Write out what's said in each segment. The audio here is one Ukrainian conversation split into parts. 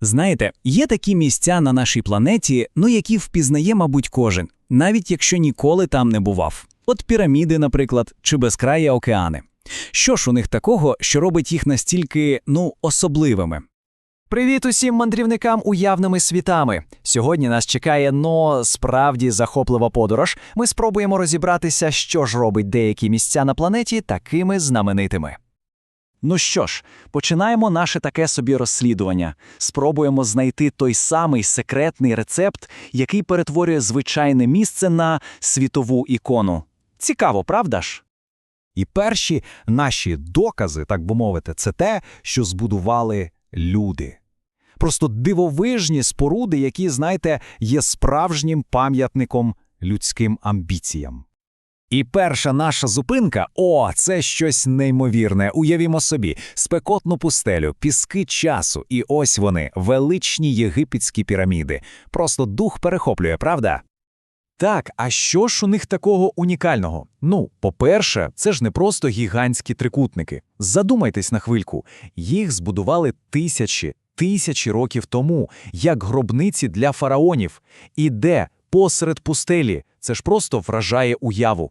Знаєте, є такі місця на нашій планеті, ну які впізнає, мабуть, кожен, навіть якщо ніколи там не бував. От піраміди, наприклад, чи безкраї океани. Що ж у них такого, що робить їх настільки, ну, особливими? Привіт усім мандрівникам уявними світами. Сьогодні нас чекає но справді захоплива подорож. Ми спробуємо розібратися, що ж робить деякі місця на планеті такими знаменитими. Ну що ж, починаємо наше таке собі розслідування. Спробуємо знайти той самий секретний рецепт, який перетворює звичайне місце на світову ікону. Цікаво, правда ж? І перші наші докази, так би мовити, це те, що збудували люди. Просто дивовижні споруди, які, знаєте, є справжнім пам'ятником людським амбіціям. І перша наша зупинка о, це щось неймовірне. Уявімо собі, спекотну пустелю, піски часу, і ось вони, величні єгипетські піраміди. Просто дух перехоплює, правда? Так, а що ж у них такого унікального? Ну, по-перше, це ж не просто гігантські трикутники. Задумайтесь на хвильку, їх збудували тисячі, тисячі років тому, як гробниці для фараонів. І де посеред пустелі, це ж просто вражає уяву.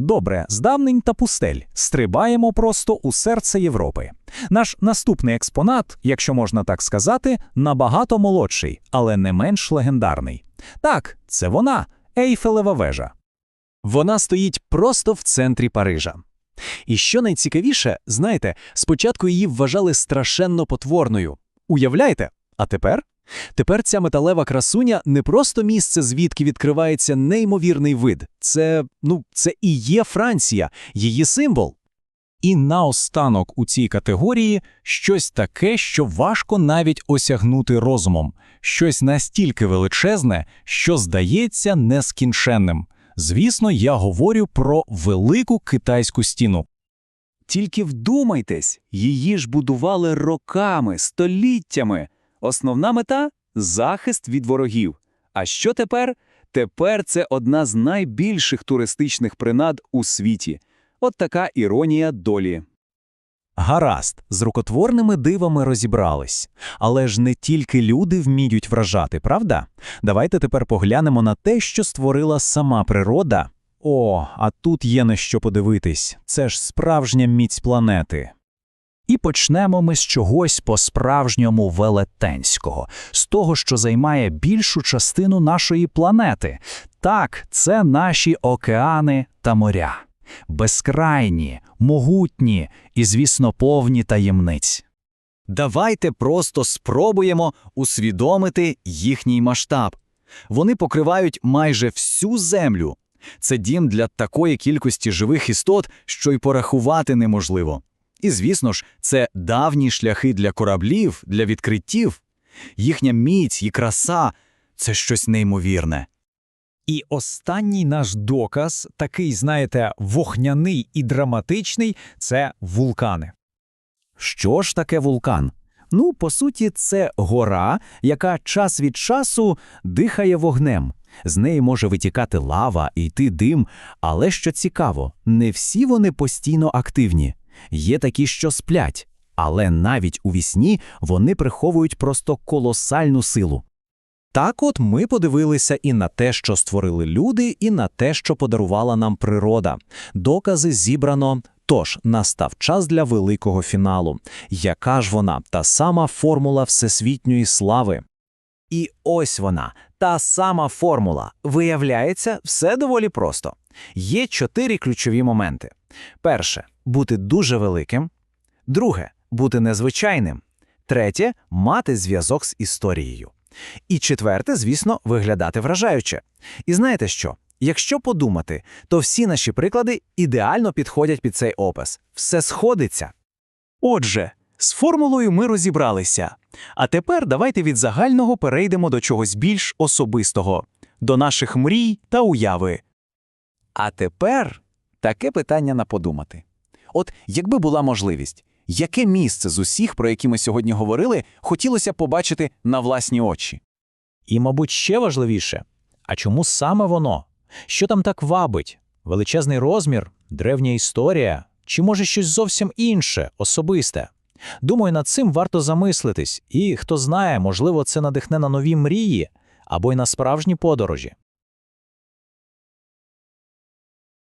Добре, здавнень та пустель. Стрибаємо просто у серце Європи. Наш наступний експонат, якщо можна так сказати, набагато молодший, але не менш легендарний. Так, це вона, Ейфелева вежа. Вона стоїть просто в центрі Парижа. І що найцікавіше, знаєте, спочатку її вважали страшенно потворною. Уявляєте? А тепер? Тепер ця металева красуня не просто місце, звідки відкривається неймовірний вид. Це, ну, це і є Франція, її символ. І наостанок у цій категорії щось таке, що важко навіть осягнути розумом, щось настільки величезне, що здається нескінченним. Звісно, я говорю про велику китайську стіну. Тільки вдумайтесь, її ж будували роками, століттями. Основна мета захист від ворогів. А що тепер? Тепер це одна з найбільших туристичних принад у світі. От така іронія долі. Гаразд, з рукотворними дивами розібрались. Але ж не тільки люди вміють вражати, правда? Давайте тепер поглянемо на те, що створила сама природа. О, а тут є на що подивитись. Це ж справжня міць планети. І почнемо ми з чогось по-справжньому велетенського, з того, що займає більшу частину нашої планети. Так, це наші океани та моря. Безкрайні, могутні і, звісно, повні таємниць. Давайте просто спробуємо усвідомити їхній масштаб. Вони покривають майже всю землю. Це дім для такої кількості живих істот, що й порахувати неможливо. І, звісно ж, це давні шляхи для кораблів, для відкриттів. Їхня міць і краса це щось неймовірне. І останній наш доказ, такий, знаєте, вогняний і драматичний, це вулкани. Що ж таке вулкан? Ну, по суті, це гора, яка час від часу дихає вогнем. З неї може витікати лава йти дим, але що цікаво, не всі вони постійно активні. Є такі, що сплять, але навіть у вісні вони приховують просто колосальну силу. Так от ми подивилися і на те, що створили люди, і на те, що подарувала нам природа. Докази зібрано. Тож настав час для великого фіналу. Яка ж вона, та сама формула всесвітньої слави? І ось вона, та сама формула. Виявляється, все доволі просто. Є чотири ключові моменти. Перше бути дуже великим. Друге бути незвичайним. Третє мати зв'язок з історією. І четверте, звісно, виглядати вражаюче. І знаєте що? Якщо подумати, то всі наші приклади ідеально підходять під цей опис. Все сходиться. Отже, з формулою ми розібралися. А тепер давайте від загального перейдемо до чогось більш особистого, до наших мрій та уяви. А тепер таке питання на подумати. От якби була можливість, яке місце з усіх, про які ми сьогодні говорили, хотілося побачити на власні очі? І, мабуть, ще важливіше а чому саме воно? Що там так вабить? Величезний розмір, древня історія, чи може щось зовсім інше, особисте? Думаю, над цим варто замислитись, і хто знає, можливо, це надихне на нові мрії або й на справжні подорожі.